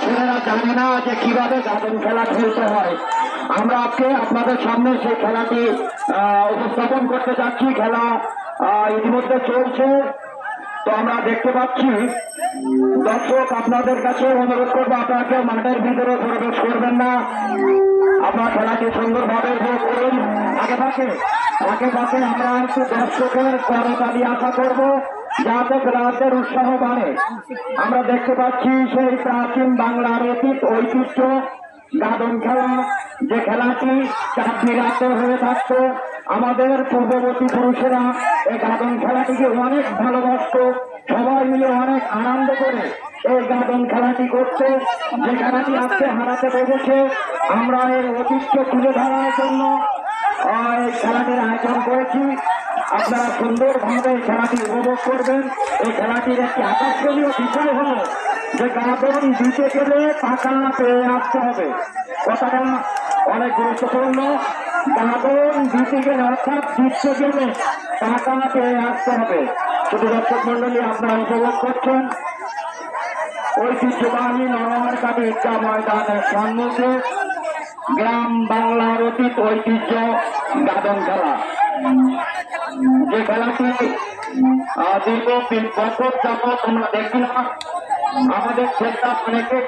ছেলেরা, জানে না যে কীভাবে গাজন খেলা খেলতে হয়। আমরা আজকে আপনাদের সামনে সেই খেলাটি উপস্থাপন করতে যাচ্ছি। খেলা ইতিমধ্যে চলছে। তো আমরা দেখতে পাচ্ছি, দর্শক আপনাদের কাছে অনুরোধ করব, আপনারা কেউ মাঠের ভিতরে প্রবেশ করবেন না। আপনার খেলাটি সুন্দরভাবে উপভোগ আগে পাশে আগে পাশে আমরা একটু দর্শকের করতালি আশা করব। যাতে খেলোয়াড়দের উৎসাহ বাড়ে। আমরা দেখতে পাচ্ছি সেই প্রাচীন বাংলার অতীত ঐতিহ্য, গাদন খেলা, যে খেলাটি চাকরি রাতে হয়ে থাকতো। আমাদের পূর্ববর্তী পুরুষেরা এই গাদন খেলাটিকে অনেক ভালোবাসত। সবাই মিলে অনেক আনন্দ করে এই গাদন খেলাটি করতে। যে খেলাটি আজকে হারাতে বসেছে, আমরা এর ঐতিহ্য তুলে ধরার জন্য আহ, এই খেলাটির আয়োজন করেছি। আপনারা সুন্দরভাবে খেলাটি উপভোগ করবেন। এই খেলাটির একটি আকর্ষণীয় বিষয় হল যে গাদন দিতে গেলে টাকা পেয়ে আসতে হবে। কথাটা অনেক গুরুত্বপূর্ণ। গাদন দিতে গেলে অর্থাৎ দিতে গেলে টাকা পেয়ে আসতে হবে। শুধু দর্শক মন্ডলী আপনারা উপভোগ করছেন। ঐতিহ্যবাহী নরমার কাটি ঈদগাহ ময়দানের সম্মুখে গ্রাম বাংলার অতীত ঐতিহ্য গাদন খেলা। যে খেলাটি দীর্ঘদিন বছর যাবৎ আমরা দেখি না, আমাদের ছেলেরা অনেকে